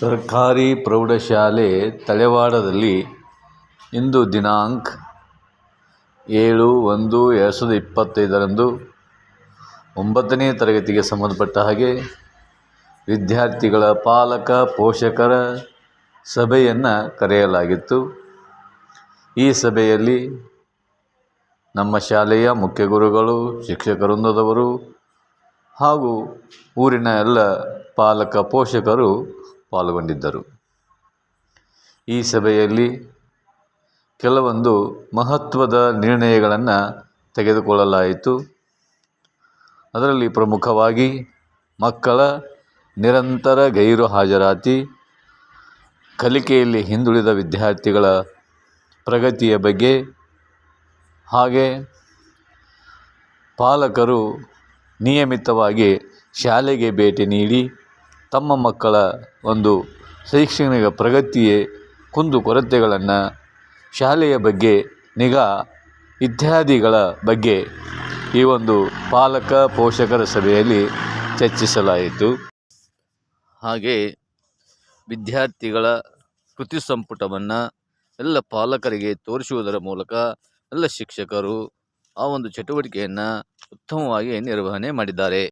ಸರ್ಕಾರಿ ಪ್ರೌಢಶಾಲೆ ತಳೆವಾಡದಲ್ಲಿ ಇಂದು ದಿನಾಂಕ ಏಳು ಒಂದು ಎರಡು ಸಾವಿರದ ಇಪ್ಪತ್ತೈದರಂದು ಒಂಬತ್ತನೇ ತರಗತಿಗೆ ಸಂಬಂಧಪಟ್ಟ ಹಾಗೆ ವಿದ್ಯಾರ್ಥಿಗಳ ಪಾಲಕ ಪೋಷಕರ ಸಭೆಯನ್ನು ಕರೆಯಲಾಗಿತ್ತು. ಈ ಸಭೆಯಲ್ಲಿ ನಮ್ಮ ಶಾಲೆಯ ಮುಖ್ಯ ಗುರುಗಳು ಶಿಕ್ಷಕವೃಂದದವರು ಹಾಗೂ ಊರಿನ ಎಲ್ಲ ಪಾಲಕ ಪೋಷಕರು ಪಾಲ್ಗೊಂಡಿದ್ದರು. ಈ ಸಭೆಯಲ್ಲಿ ಕೆಲವೊಂದು ಮಹತ್ವದ ನಿರ್ಣಯಗಳನ್ನು ತೆಗೆದುಕೊಳ್ಳಲಾಯಿತು. ಅದರಲ್ಲಿ ಪ್ರಮುಖವಾಗಿ ಮಕ್ಕಳ ನಿರಂತರ ಗೈರು ಹಾಜರಾತಿ, ಕಲಿಕೆಯಲ್ಲಿ ಹಿಂದುಳಿದ ವಿದ್ಯಾರ್ಥಿಗಳ ಪ್ರಗತಿಯ ಬಗ್ಗೆ, ಹಾಗೆ ಪಾಲಕರು ನಿಯಮಿತವಾಗಿ ಶಾಲೆಗೆ ಭೇಟಿ ನೀಡಿ ತಮ್ಮ ಮಕ್ಕಳ ಒಂದು ಶೈಕ್ಷಣಿಕ ಪ್ರಗತಿಯೇ ಕುಂದುಕೊರತೆಗಳನ್ನು ಶಾಲೆಯ ಬಗ್ಗೆ, ನಿಗಾ ಇತ್ಯಾದಿಗಳ ಬಗ್ಗೆ ಈ ಒಂದು ಪಾಲಕ ಪೋಷಕರ ಸಭೆಯಲ್ಲಿ ಚರ್ಚಿಸಲಾಯಿತು. ಹಾಗೆ ವಿದ್ಯಾರ್ಥಿಗಳ ಕೃತಿ ಸಂಪುಟವನ್ನು ಎಲ್ಲ ಪಾಲಕರಿಗೆ ತೋರಿಸುವುದರ ಮೂಲಕ ಎಲ್ಲ ಶಿಕ್ಷಕರು ಆ ಒಂದು ಚಟುವಟಿಕೆಯನ್ನು ಉತ್ತಮವಾಗಿ ನಿರ್ವಹಣೆ ಮಾಡಿದ್ದಾರೆ.